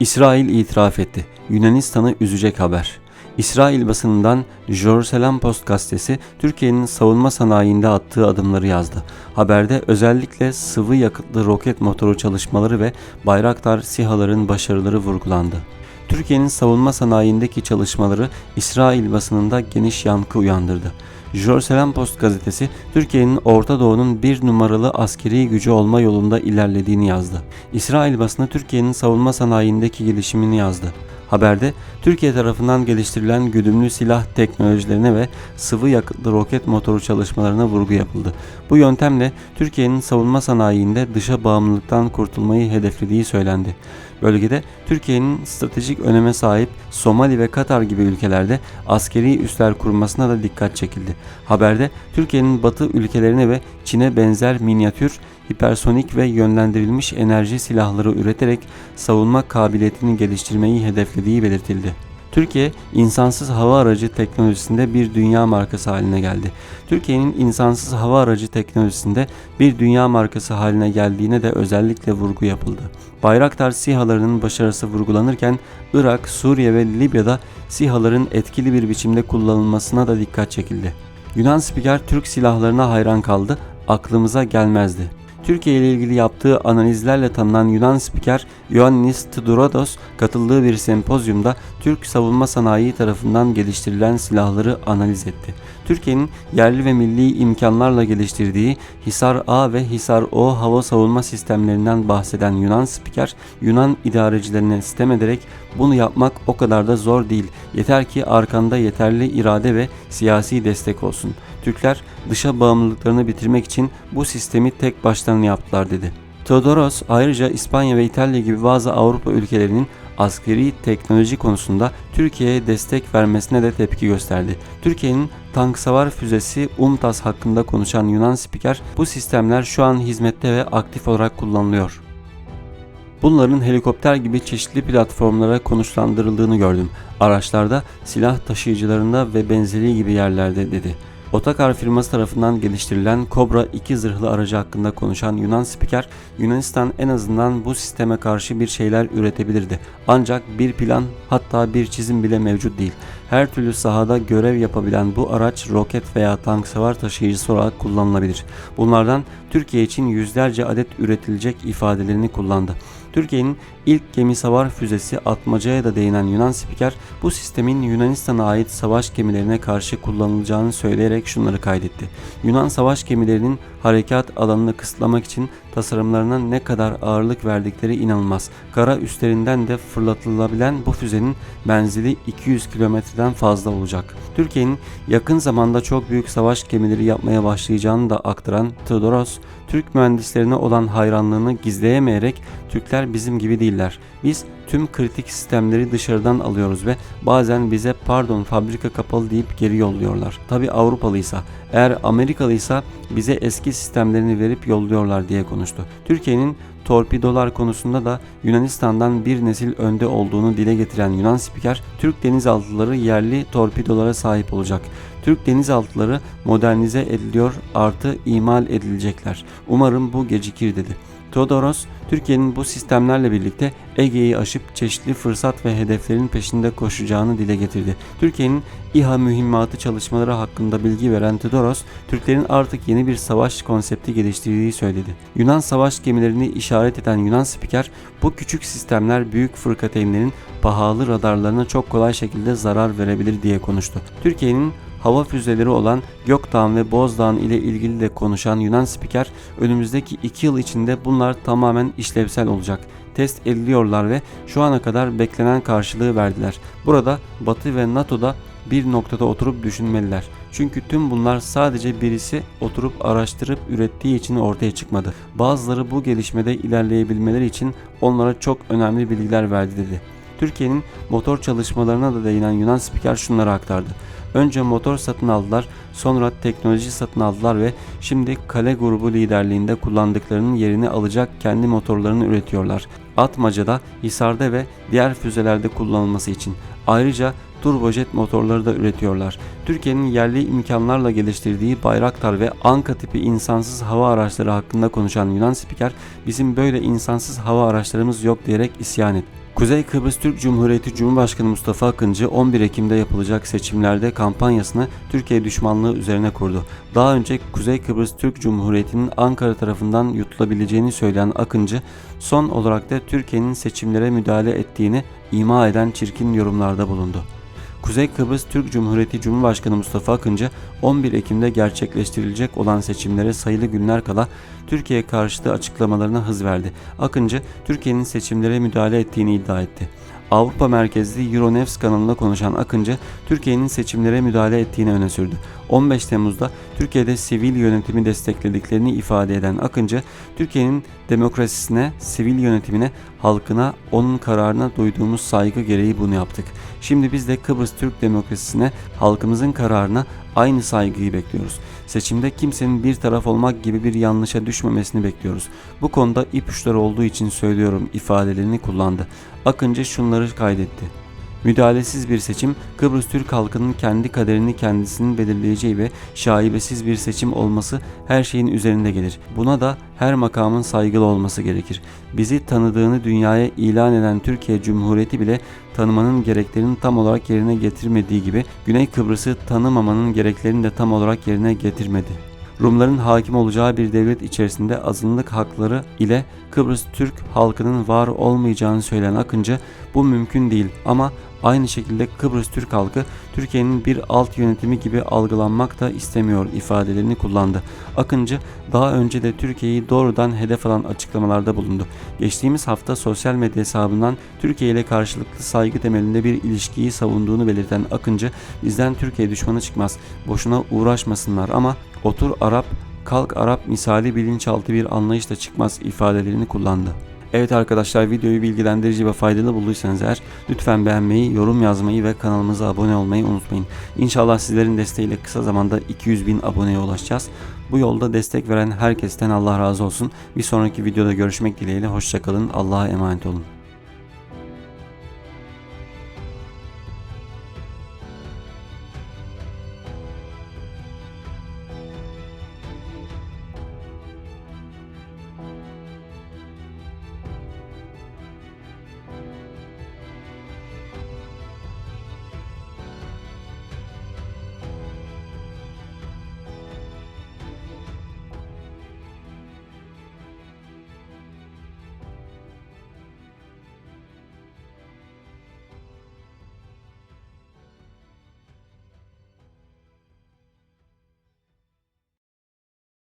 İsrail itiraf etti. Yunanistan'ı üzecek haber. İsrail basınından Jerusalem Post gazetesi Türkiye'nin savunma sanayinde attığı adımları yazdı. Haberde özellikle sıvı yakıtlı roket motoru çalışmaları ve Bayraktar SİHA'ların başarıları vurgulandı. Türkiye'nin savunma sanayindeki çalışmaları İsrail basınında geniş yankı uyandırdı. Jerusalem Post gazetesi Türkiye'nin Orta Doğu'nun bir numaralı askeri gücü olma yolunda ilerlediğini yazdı. İsrail basını Türkiye'nin savunma sanayindeki gelişimini yazdı. Haberde Türkiye tarafından geliştirilen güdümlü silah teknolojilerine ve sıvı yakıtlı roket motoru çalışmalarına vurgu yapıldı. Bu yöntemle Türkiye'nin savunma sanayinde dışa bağımlılıktan kurtulmayı hedeflediği söylendi. Bölgede Türkiye'nin stratejik öneme sahip Somali ve Katar gibi ülkelerde askeri üsler kurmasına da dikkat çekildi. Haberde Türkiye'nin batı ülkelerine ve Çin'e benzer minyatür, hipersonik ve yönlendirilmiş enerji silahları üreterek savunma kabiliyetini geliştirmeyi hedeflediği belirtildi. Türkiye insansız hava aracı teknolojisinde bir dünya markası haline geldi. Türkiye'nin insansız hava aracı teknolojisinde bir dünya markası haline geldiğine de özellikle vurgu yapıldı. Bayraktar SİHA'larının başarısı vurgulanırken Irak, Suriye ve Libya'da SİHA'ların etkili bir biçimde kullanılmasına da dikkat çekildi. Yunan spiker Türk silahlarına hayran kaldı, aklımıza gelmezdi. Türkiye ile ilgili yaptığı analizlerle tanınan Yunan spiker Ioannis Tudorodos katıldığı bir sempozyumda Türk savunma sanayi tarafından geliştirilen silahları analiz etti. Türkiye'nin yerli ve milli imkanlarla geliştirdiği Hisar A ve Hisar O hava savunma sistemlerinden bahseden Yunan spiker, Yunan idarecilerine sitem ederek bunu yapmak o kadar da zor değil. Yeter ki arkanda yeterli irade ve siyasi destek olsun. Türkler dışa bağımlılıklarını bitirmek için bu sistemi tek başlarına yaptılar dedi. Theodoros ayrıca İspanya ve İtalya gibi bazı Avrupa ülkelerinin askeri teknoloji konusunda Türkiye'ye destek vermesine de tepki gösterdi. Türkiye'nin tank savar füzesi UMTAS hakkında konuşan Yunan spiker bu sistemler şu an hizmette ve aktif olarak kullanılıyor. Bunların helikopter gibi çeşitli platformlara konuşlandırıldığını gördüm. Araçlarda, silah taşıyıcılarında ve benzeri gibi yerlerde dedi. Otakar firması tarafından geliştirilen Cobra 2 zırhlı aracı hakkında konuşan Yunan spiker, Yunanistan en azından bu sisteme karşı bir şeyler üretebilirdi. Ancak bir plan hatta bir çizim bile mevcut değil. Her türlü sahada görev yapabilen bu araç roket veya tank savar taşıyıcısı olarak kullanılabilir. Bunlardan Türkiye için yüzlerce adet üretilecek ifadelerini kullandı. Türkiye'nin ilk gemi savar füzesi atmacaya da değinen Yunan spiker bu sistemin Yunanistan'a ait savaş gemilerine karşı kullanılacağını söyleyerek şunları kaydetti. Yunan savaş gemilerinin harekat alanını kısıtlamak için tasarımlarına ne kadar ağırlık verdikleri inanılmaz. Kara üstlerinden de fırlatılabilen bu füzenin menzili 200 kilometreden fazla olacak. Türkiye'nin yakın zamanda çok büyük savaş gemileri yapmaya başlayacağını da aktaran Theodoros, Türk mühendislerine olan hayranlığını gizleyemeyerek Türkler bizim gibi değiller. Biz tüm kritik sistemleri dışarıdan alıyoruz ve bazen bize pardon fabrika kapalı deyip geri yolluyorlar. Tabi Avrupalıysa eğer Amerikalıysa bize eski sistemlerini verip yolluyorlar diye konuştu. Türkiye'nin torpidolar konusunda da Yunanistan'dan bir nesil önde olduğunu dile getiren Yunan spiker, Türk denizaltıları yerli torpidolara sahip olacak. Türk denizaltıları modernize ediliyor artı imal edilecekler. Umarım bu gecikir dedi. Todoros, Türkiye'nin bu sistemlerle birlikte Ege'yi aşıp çeşitli fırsat ve hedeflerin peşinde koşacağını dile getirdi. Türkiye'nin İHA mühimmatı çalışmaları hakkında bilgi veren Todoros, Türklerin artık yeni bir savaş konsepti geliştirdiği söyledi. Yunan savaş gemilerini işaret eden Yunan spiker, bu küçük sistemler büyük fırkateynlerin pahalı radarlarına çok kolay şekilde zarar verebilir diye konuştu. Türkiye'nin hava füzeleri olan Gökdağ ve Bozdağ ile ilgili de konuşan Yunan spiker önümüzdeki 2 yıl içinde bunlar tamamen işlevsel olacak. Test ediliyorlar ve şu ana kadar beklenen karşılığı verdiler. Burada Batı ve NATO'da bir noktada oturup düşünmeliler. Çünkü tüm bunlar sadece birisi oturup araştırıp ürettiği için ortaya çıkmadı. Bazıları bu gelişmede ilerleyebilmeleri için onlara çok önemli bilgiler verdi dedi. Türkiye'nin motor çalışmalarına da değinen Yunan spiker şunları aktardı. Önce motor satın aldılar, sonra teknoloji satın aldılar ve şimdi Kale grubu liderliğinde kullandıklarının yerini alacak kendi motorlarını üretiyorlar. Atmaca'da, Hisar'da ve diğer füzelerde kullanılması için. Ayrıca turbojet motorları da üretiyorlar. Türkiye'nin yerli imkanlarla geliştirdiği Bayraktar ve Anka tipi insansız hava araçları hakkında konuşan Yunan spiker bizim böyle insansız hava araçlarımız yok diyerek isyan etti. Kuzey Kıbrıs Türk Cumhuriyeti Cumhurbaşkanı Mustafa Akıncı 11 Ekim'de yapılacak seçimlerde kampanyasını Türkiye düşmanlığı üzerine kurdu. Daha önce Kuzey Kıbrıs Türk Cumhuriyeti'nin Ankara tarafından yutulabileceğini söyleyen Akıncı, son olarak da Türkiye'nin seçimlere müdahale ettiğini ima eden çirkin yorumlarda bulundu. Kuzey Kıbrıs Türk Cumhuriyeti Cumhurbaşkanı Mustafa Akıncı 11 Ekim'de gerçekleştirilecek olan seçimlere sayılı günler kala Türkiye karşıtı açıklamalarına hız verdi. Akıncı Türkiye'nin seçimlere müdahale ettiğini iddia etti. Avrupa merkezli Euronews kanalında konuşan Akıncı, Türkiye'nin seçimlere müdahale ettiğini öne sürdü. 15 Temmuz'da Türkiye'de sivil yönetimi desteklediklerini ifade eden Akıncı, Türkiye'nin demokrasisine, sivil yönetimine, halkına, onun kararına duyduğumuz saygı gereği bunu yaptık. Şimdi biz de Kıbrıs Türk demokrasisine, halkımızın kararına aynı saygıyı bekliyoruz. Seçimde kimsenin bir taraf olmak gibi bir yanlışa düşmemesini bekliyoruz. Bu konuda ipuçları olduğu için söylüyorum ifadelerini kullandı. Akıncı şunları kaydetti. Müdahalesiz bir seçim Kıbrıs Türk halkının kendi kaderini kendisinin belirleyeceği ve şaibesiz bir seçim olması her şeyin üzerinde gelir. Buna da her makamın saygılı olması gerekir. Bizi tanıdığını dünyaya ilan eden Türkiye Cumhuriyeti bile tanımanın gereklerini tam olarak yerine getirmediği gibi Güney Kıbrıs'ı tanımamanın gereklerini de tam olarak yerine getirmedi. Rumların hakim olacağı bir devlet içerisinde azınlık hakları ile Kıbrıs Türk halkının var olmayacağını söyleyen Akıncı bu mümkün değil ama aynı şekilde Kıbrıs Türk halkı Türkiye'nin bir alt yönetimi gibi algılanmak da istemiyor ifadelerini kullandı. Akıncı daha önce de Türkiye'yi doğrudan hedef alan açıklamalarda bulundu. Geçtiğimiz hafta sosyal medya hesabından Türkiye ile karşılıklı saygı temelinde bir ilişkiyi savunduğunu belirten Akıncı bizden Türkiye düşmanı çıkmaz boşuna uğraşmasınlar ama otur Arap kalk Arap misali bilinçaltı bir anlayışla çıkmaz ifadelerini kullandı. Evet arkadaşlar videoyu bilgilendirici ve faydalı bulduysanız eğer lütfen beğenmeyi, yorum yazmayı ve kanalımıza abone olmayı unutmayın. İnşallah sizlerin desteğiyle kısa zamanda 200 bin aboneye ulaşacağız. Bu yolda destek veren herkesten Allah razı olsun. Bir sonraki videoda görüşmek dileğiyle hoşçakalın. Allah'a emanet olun.